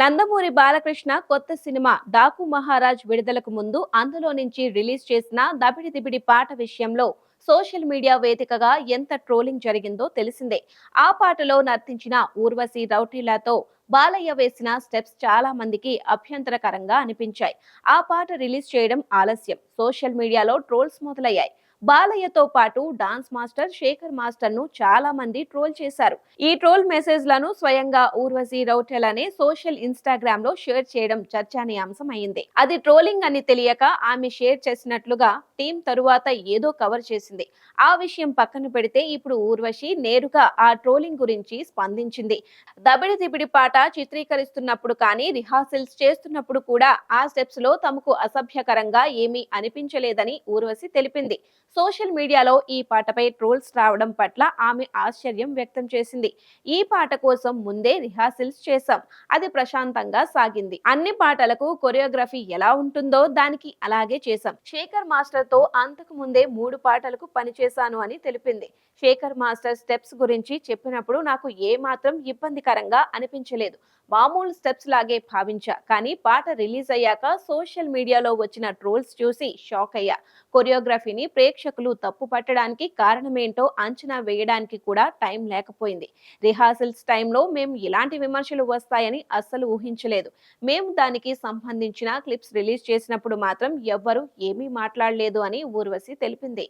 నందమూరి బాలకృష్ణ కొత్త సినిమా డాకు మహారాజ్ విడుదలకు ముందు అందులో నుంచి రిలీజ్ చేసిన దబిడి దిబిడి పాట విషయంలో సోషల్ మీడియా వేదికగా ఎంత ట్రోలింగ్ జరిగిందో తెలిసిందే. ఆ పాటలో నర్తించిన ఊర్వశి రౌటీలాతో బాలయ్య వేసిన స్టెప్స్ చాలా మందికి అభ్యంతరకరంగా అనిపించాయి. ఆ పాట రిలీజ్ చేయడం ఆలస్యం. సోషల్ మీడియాలో ట్రోల్స్ మొదలయ్యాయి. బాలయ్యతో పాటు డాన్స్ మాస్టర్ శేఖర్ మాస్టర్ను చాలా మంది ట్రోల్ చేశారు. ఈ ట్రోల్ మెసేజ్లను స్వయంగా ఊర్వశి రౌటెల్ అనే సోషల్ ఇన్స్టాగ్రామ్లో షేర్ చేయడం చర్చానీయాంశం అయింది అది ట్రోలింగ్ అని తెలియక ఆమె షేర్ చేసినట్లుగా టీం తరువాత ఏదో కవర్ చేసింది. ఆ విషయం పక్కన పెడితే ఇప్పుడు ఊర్వశి నేరుగా ఆ ట్రోలింగ్ గురించి స్పందించింది. దబిడి దిబిడి పాట చిత్రీకరిస్తున్నప్పుడు కానీ రిహార్సల్స్ చేస్తున్నప్పుడు కూడా ఆ స్టెప్స్లో తమకు అసభ్యకరంగా ఏమీ అనిపించలేదని ఊర్వశి తెలిపింది. సోషల్ మీడియాలో ఈ పాటపై ట్రోల్స్ రావడం పట్ల ఆమె ఆశ్చర్యం వ్యక్తం చేసింది. ఈ పాట కోసం ముందే రిహార్సల్స్ చేశాం. అది ప్రశాంతంగా సాగింది. అన్ని పాటలకు కొరియోగ్రఫీ ఎలా ఉంటుందో దానికి అలాగే చేశాం. శేఖర్ మాస్టర్తో అంతకు ముందే మూడు పాటలకు పనిచేశాను అని తెలిపింది. శేఖర్ మాస్టర్ స్టెప్స్ గురించి చెప్పినప్పుడు నాకు ఏమాత్రం ఇబ్బందికరంగా అనిపించలేదు. మామూలు స్టెప్స్ లాగే భావించా. కానీ పాట రిలీజ్ అయ్యాక సోషల్ మీడియాలో వచ్చిన ట్రోల్స్ చూసి షాక్ అయ్యా. కొరియోగ్రఫీని ప్రేక్షకులు తప్పు పట్టడానికి కారణమేంటో అంచనా వేయడానికి కూడా టైం లేకపోయింది. రిహార్సల్స్ టైంలో మేము ఇలాంటి విమర్శలు వస్తాయని అస్సలు ఊహించలేదు. మేము దానికి సంబంధించిన క్లిప్స్ రిలీజ్ చేసినప్పుడు మాత్రం ఎవ్వరూ ఏమీ మాట్లాడలేదు అని ఊర్వశి తెలిపింది.